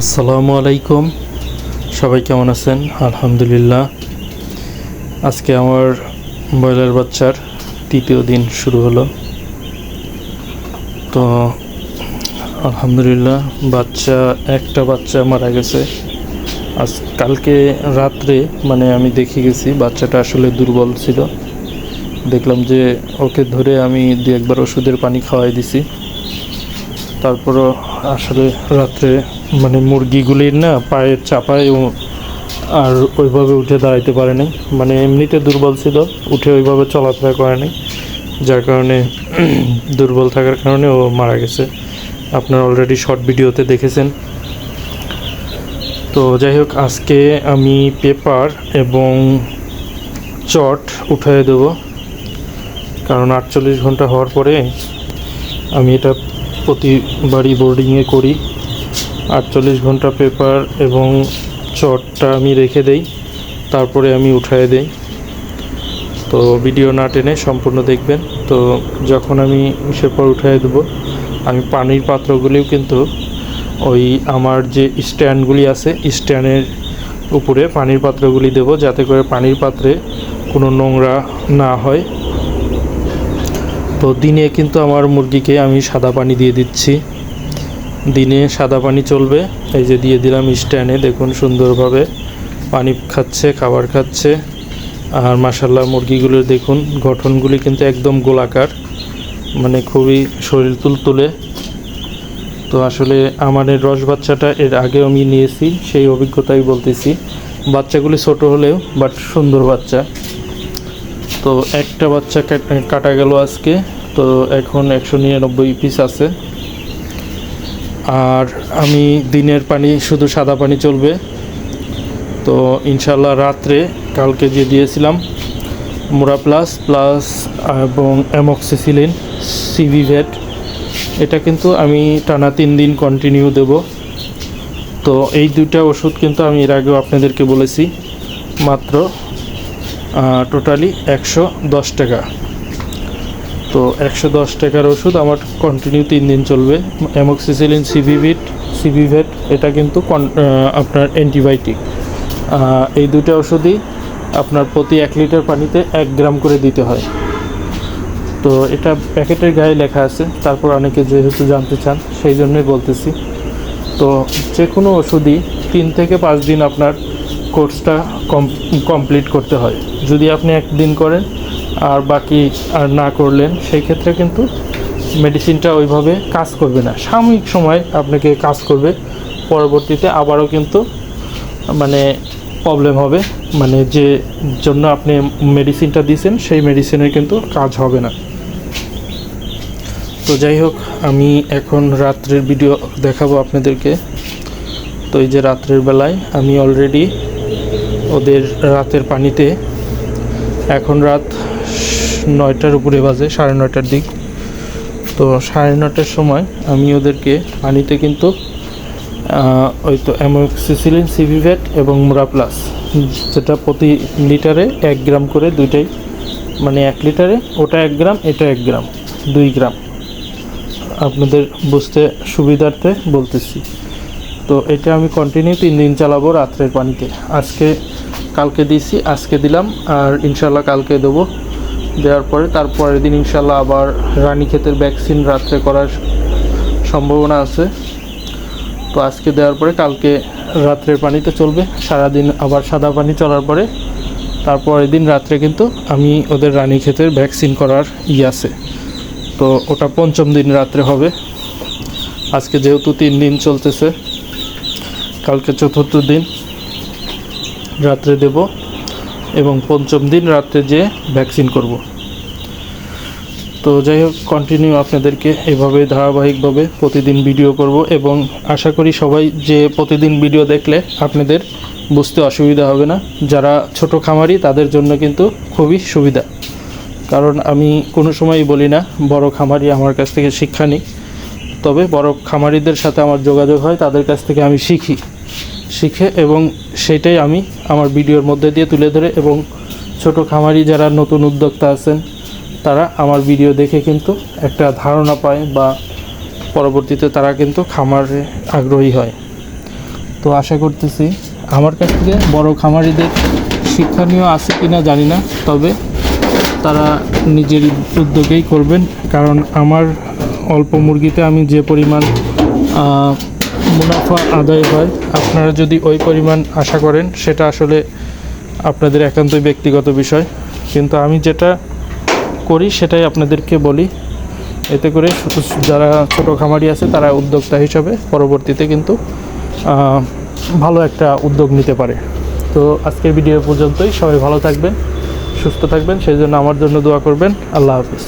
আসসালামু আলাইকুম। সবাই কেমন আছেন? আলহামদুলিল্লাহ। আজকে আমার ব্রয়লার বাচ্চার তৃতীয় দিন শুরু হলো। তো আলহামদুলিল্লাহ, বাচ্চা, একটা বাচ্চা মারা গেছে। আজ কালকে রাত্রে মানে আমি দেখে গেছি, বাচ্চাটা আসলে দুর্বল ছিল। দেখলাম যে ওকে ধরে আমি দু একবার ওষুধের পানি খাওয়াই দিছি। তারপরও আসলে রাত্রে মানে মুরগিগুলির না পায়ের চাপায় আর ওইভাবে উঠে দাঁড়াইতে পারে নাই। মানে এমনিতে দুর্বল ছিল, উঠে ওইভাবে চলাফেরা করে নাই। যার কারণে দুর্বল থাকার কারণে ও মারা গেছে। আপনারা অলরেডি শর্ট ভিডিওতে দেখেছেন। তো যাই হোক, আজকে আমি পেপার এবং চট উঠিয়ে দেব। কারণ আটচল্লিশ ঘণ্টা হওয়ার পরে আমি এটা প্রতিবারই বোর্ডিংয়ে করি। আটচল্লিশ ঘণ্টা পেপার এবং চটটা আমি রেখে দেই, তারপরে আমি উঠায় দেই। তো ভিডিও না টেনে সম্পূর্ণ দেখবেন। তো যখন আমি সে পর উঠায় দেবো, আমি পানির পাত্রগুলিও কিন্তু ওই আমার যে স্ট্যান্ডগুলি আছে, স্ট্যান্ডের উপরে পানির পাত্রগুলি দেব, যাতে করে পানির পাত্রে কোনো নোংরা না হয়। তো দিনে কিন্তু আমার মুরগিকে আমি সাদা পানি দিয়ে দিচ্ছি। দিনে সাদা পানি চলবে। এই যে দিয়ে দিলাম স্ট্যান্ডে, দেখুন সুন্দরভাবে পানি খাচ্ছে, খাবার খাচ্ছে। আর মাসাল্লাহ মুরগিগুলোর দেখুন, গঠনগুলি কিন্তু একদম গোলাকার মানে খুবই শরীর তুলতুলে। তো আসলে আমার এই রস বাচ্চাটা এর আগে আমি নিয়েছি, সেই অভিজ্ঞতাই বলতেছি। বাচ্চাগুলি ছোট হলেও, বাট সুন্দর বাচ্চা। তো একটা বাচ্চা কাটা গেল আজকে, তো এখন একশো নিরানব্বই পিস আছে। আর আমি দিনের পানি, শুধু সাদা পানি চলবে। তো ইনশাল্লাহ রাত্রে কালকে যে দিয়েছিলাম, মোরা প্লাস প্লাস এবং অ্যামক্সিসিলিন সিভিভেট এটা কিন্তু আমি টানা তিন দিন কন্টিনিউ দেব। তো এই দুইটা ওষুধ কিন্তু আমি এর আগেও আপনাদেরকে বলেছি, মাত্র টোটালি একশো দশ টাকা। তো একশো দশ টাকার ওষুধ, আমার কন্টিনিউ তিন দিন চলবে। অ্যামক্সিসিলিন সিভিভিট সিভিভেট এটা কিন্তু আপনার অ্যান্টিবায়োটিক এই দুটো ওষুধই আপনার প্রতি এক লিটার পানিতে এক গ্রাম করে দিতে হয়। তো এটা প্যাকেটের গায়ে লেখা আছে, তারপর অনেকে যেহেতু জানতে চান, সেই জন্যই বলতেছি। তো যে কোনো ওষুধই তিন থেকে পাঁচ দিন আপনার কোর্সটা কমপ্লিট করতে হয়। যদি আপনি একদিন করেন আর বাকি আর না করলেন সেই ক্ষেত্রে কিন্তু মেডিসিনটা ওইভাবে কাজ করবে না। সাময়িক সময় আপনাকে কাজ করবে, পরবর্তীতে আবারও কিন্তু মানে প্রবলেম হবে। মানে যে জন্য আপনি মেডিসিনটা দিয়েছেন, সেই মেডিসিনের কিন্তু কাজ হবে না। তো যাই হোক, আমি এখন রাত্রের ভিডিও দেখাবো আপনাদেরকে। তো এই যে রাত্রের বেলায় আমি অলরেডি ওদের রাতের পানিতে, এখন রাত নয়টার উপরে বাজে, সাড়ে নয়টার দিক। তো সাড়ে নটার সময় আমি ওদেরকে পানিতে কিন্তু ওই তো অ্যামোক্সিসিলিন, সিভিভেট এবং মুরা প্লাস যেটা প্রতি লিটারে এক গ্রাম করে দুইটাই মানে এক লিটারে, ওটা এক গ্রাম, এটা এক গ্রাম, দুই গ্রাম। আপনাদের বুঝতে সুবিধার্থে বলতেছি। তো এটা আমি কন্টিনিউ তিন দিন চালাবো রাত্রের পানিতে। আজকে কালকে দিয়েছি আজকে দিলাম, আর ইনশাল্লাহ কালকে দেবো। দেওয়ার পরে তারপরের দিন ইনশাল্লাহ আবার রানীক্ষেতের ভ্যাকসিন রাত্রে করার সম্ভাবনা আছে। তো আজকে দেওয়ার পরে কালকে রাত্রের পানিতে চলবে, সারাদিন আবার সাদা পানি চলার পরে তারপরের দিন রাত্রে কিন্তু আমি ওদের রানীক্ষেতের ভ্যাকসিন করার ই আছে। তো ওটা পঞ্চম দিন রাত্রে হবে। আজকে যেহেতু তিন দিন চলতেছে, কালকে চতুর্থ দিন রাত্রে দেব। এবং পঞ্চম দিন রাত্রে যে ভ্যাকসিন করব। তো যাই হোক কন্টিনিউ আপনাদেরকে এভাবে ধারাবাহিকভাবে প্রতিদিন ভিডিও করব এবং আশা করি সবাই যে প্রতিদিন ভিডিও দেখলে আপনাদের বুঝতে অসুবিধা হবে না। যারা ছোট খামারি, তাদের জন্য কিন্তু খুবই সুবিধা। কারণ আমি কোনো সময়ই বলি না, বড় খামারি আমার কাছ থেকে শিক্ষা নিই তবে বড় খামারিদের সাথে আমার যোগাযোগ হয়, তাদের কাছ থেকে আমি শিখি। শিখে এবং সেটাই আমি আমার ভিডিওর মধ্যে দিয়ে তুলে ধরে এবং ছোট খামারি যারা নতুন উদ্যোক্তা আছেন, তারা আমার ভিডিও দেখে কিন্তু একটা ধারণা পায় বা পরবর্তীতে তারা কিন্তু খামারে আগ্রহী হয়। তো আশা করতেছি আমার কাছ থেকে বড় খামারিদের শিক্ষণীয় আছে কিনা জানি না, তবে তারা নিজের উদ্যোগেই করবেন। কারণ আমার অল্প মুরগিতে আমি যে পরিমাণ মুনাফা আদায় হয়। আপনারা যদি ওই পরিমাণ আশা করেন, সেটা আসলে আপনাদের একান্তই ব্যক্তিগত বিষয়। কিন্তু আমি যেটা করি, সেটাই আপনাদেরকে বলি। এতে করে যারা ছোট খামারি আছে, তারা উদ্যোক্তা হিসাবে পরবর্তীতে কিন্তু ভালো একটা উদ্যোগ নিতে পারে। তো আজকের ভিডিও পর্যন্তই। সবাই ভালো থাকবেন, সুস্থ থাকবেন। সেই জন্য আমার জন্য দোয়া করবেন। আল্লাহ হাফিজ।